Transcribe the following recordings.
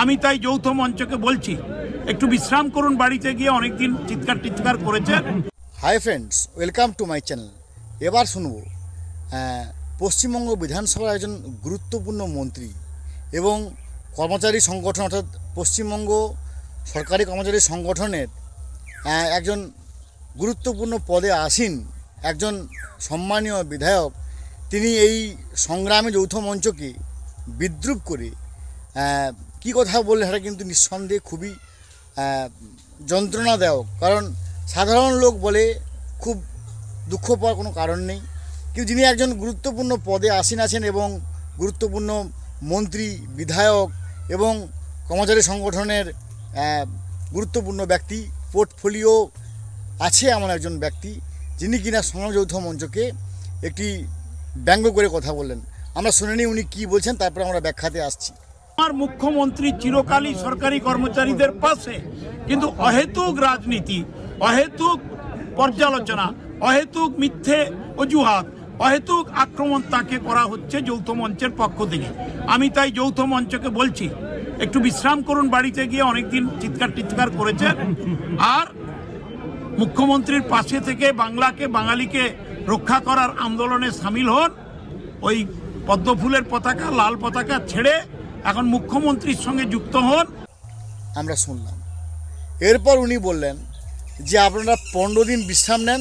আমি তাই যৌথ মঞ্চকে বলছি, একটু বিশ্রাম করুন বাড়িতে গিয়ে, অনেকদিন চিৎকার টিৎকার করেছেন hi friends welcome to my channel এবার শুনব পশ্চিমবঙ্গ বিধানসভার একজন গুরুত্বপূর্ণ মন্ত্রী এবং কর্মচারী সংগঠন, অর্থাৎ পশ্চিমবঙ্গ সরকারি কর্মচারী সংগঠনের একজন গুরুত্বপূর্ণ পদে আসীন একজন সম্মানীয় বিধায়ক, তিনি এই সংগ্রামী যৌথ মঞ্চকে বিদ্রুপ করে কী কথা বললে সেটা কিন্তু নিঃসন্দেহে খুবই যন্ত্রণাদায়ক। কারণ সাধারণ লোক বলে খুব দুঃখ পাওয়ার কোনো কারণ নেই। কিন্তু যিনি একজন গুরুত্বপূর্ণ পদে আসীন আছেন এবং গুরুত্বপূর্ণ মন্ত্রী, বিধায়ক এবং কর্মচারী সংগঠনের গুরুত্বপূর্ণ ব্যক্তি, পোর্টফোলিও আছে এমন একজন ব্যক্তি যিনি কিনা সংগ্রাম যৌথ মঞ্চকে একটি ব্যঙ্গ করে কথা বললেন। আমরা শুনে নিই উনি কী বলছেন, তারপরে আমরা ব্যাখ্যাতে আসছি। আমার মুখ্যমন্ত্রী চিরকালই সরকারি কর্মচারীদের পাশে। কিন্তু অহেতুক রাজনীতি, অহেতুক পর্যালোচনা, অহেতুক মিথ্যে অজুহাত, অহেতুক আক্রমণ তাকে করা হচ্ছে যৌথ মঞ্চের পক্ষ থেকে। আমি তাই যৌথ মঞ্চকে বলছি, একটু বিশ্রাম করুন বাড়িতে গিয়ে, অনেকদিন চিৎকার টিৎকার করেছেন। আর মুখ্যমন্ত্রীর পাশে থেকে বাংলাকে, বাঙালিকে রক্ষা করার আন্দোলনে সামিল হন। ওই পদ্মফুলের পতাকা, লাল পতাকা ছেড়ে এখন মুখ্যমন্ত্রীর সঙ্গে যুক্ত হন। আমরা শুনলাম। এরপর উনি বললেন যে আপনারা পনেরো দিন বিশ্রাম নেন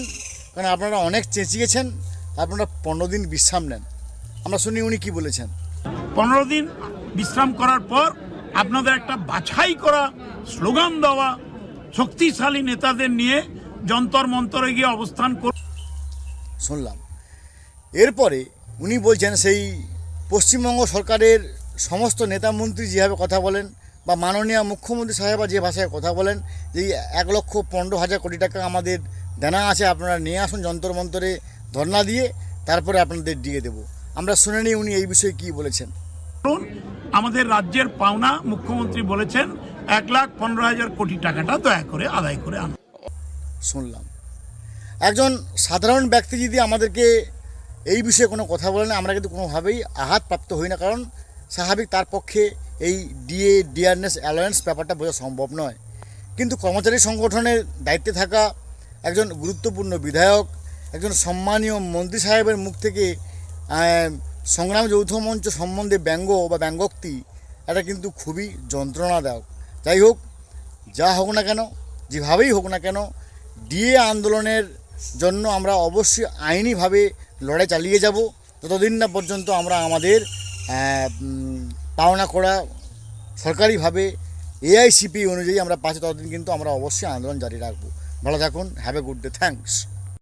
কারণ আপনারা অনেক চেঁচিয়েছেন আপনারা পনেরো দিন বিশ্রাম নেন। আমরা শুনি উনি কি বলেছেন। পনেরো দিন বিশ্রাম করার পর আপনাদের একটা বাছাই করা স্লোগান দেওয়া শক্তিশালী নেতাদের নিয়ে যন্তর মন্তরে গিয়ে অবস্থান কর শুনলাম। এরপরে উনি বলছেন সেই পশ্চিমবঙ্গ সরকারের সমস্ত নেতা মন্ত্রী যেভাবে কথা বলেন বা মাননীয় মুখ্যমন্ত্রী সাহেবা যে ভাষায় কথা বলেন যে এক লক্ষ পনেরো হাজার কোটি টাকা আমাদের দেনা আছে আপনারা নিয়ে আসুন যন্তর মন্তরে ধর্ণা দিয়ে তারপরে আপনাদের দিয়ে দেবো। আমরা শুনে নিই উনি এই বিষয়ে কী বলেছেন। আমাদের রাজ্যের পাওনা মুখ্যমন্ত্রী বলেছেন এক লাখ পনেরো হাজার কোটি টাকাটা দয়া করে আদায় করে আনুন। শুনলাম। একজন সাধারণ ব্যক্তি যদি আমাদেরকে এই বিষয়ে কোনো কথা বলেন আমরা কিন্তু কোনোভাবেই আঘাতপ্রাপ্ত হই না কারণ স্বাভাবিক তার পক্ষে এই ডিএ ডিআরনেস অ্যালায়েন্স ব্যাপারটা বোঝা সম্ভব নয়। কিন্তু কর্মচারী সংগঠনের দায়িত্বে থাকা একজন গুরুত্বপূর্ণ বিধায়ক, একজন সম্মানীয় মন্ত্রী সাহেবের মুখ থেকে সংগ্রাম যৌথ মঞ্চ সম্বন্ধে ব্যঙ্গ বা ব্যঙ্গোক্তি, এটা কিন্তু খুবই যন্ত্রণাদায়ক। যাই হোক, যা হোক না কেন, যেভাবেই হোক না কেন, ডিএ আন্দোলনের জন্য আমরা অবশ্যই আইনিভাবে লড়াই চালিয়ে যাব। ততদিন না পর্যন্ত আমরা আমাদের পাওনা করা সরকারিভাবে এআইসিপি অনুযায়ী আমরা পাচ্ছি, ততদিন কিন্তু আমরা অবশ্যই আন্দোলন জারি রাখব। ভালো থাকুন have a good day thanks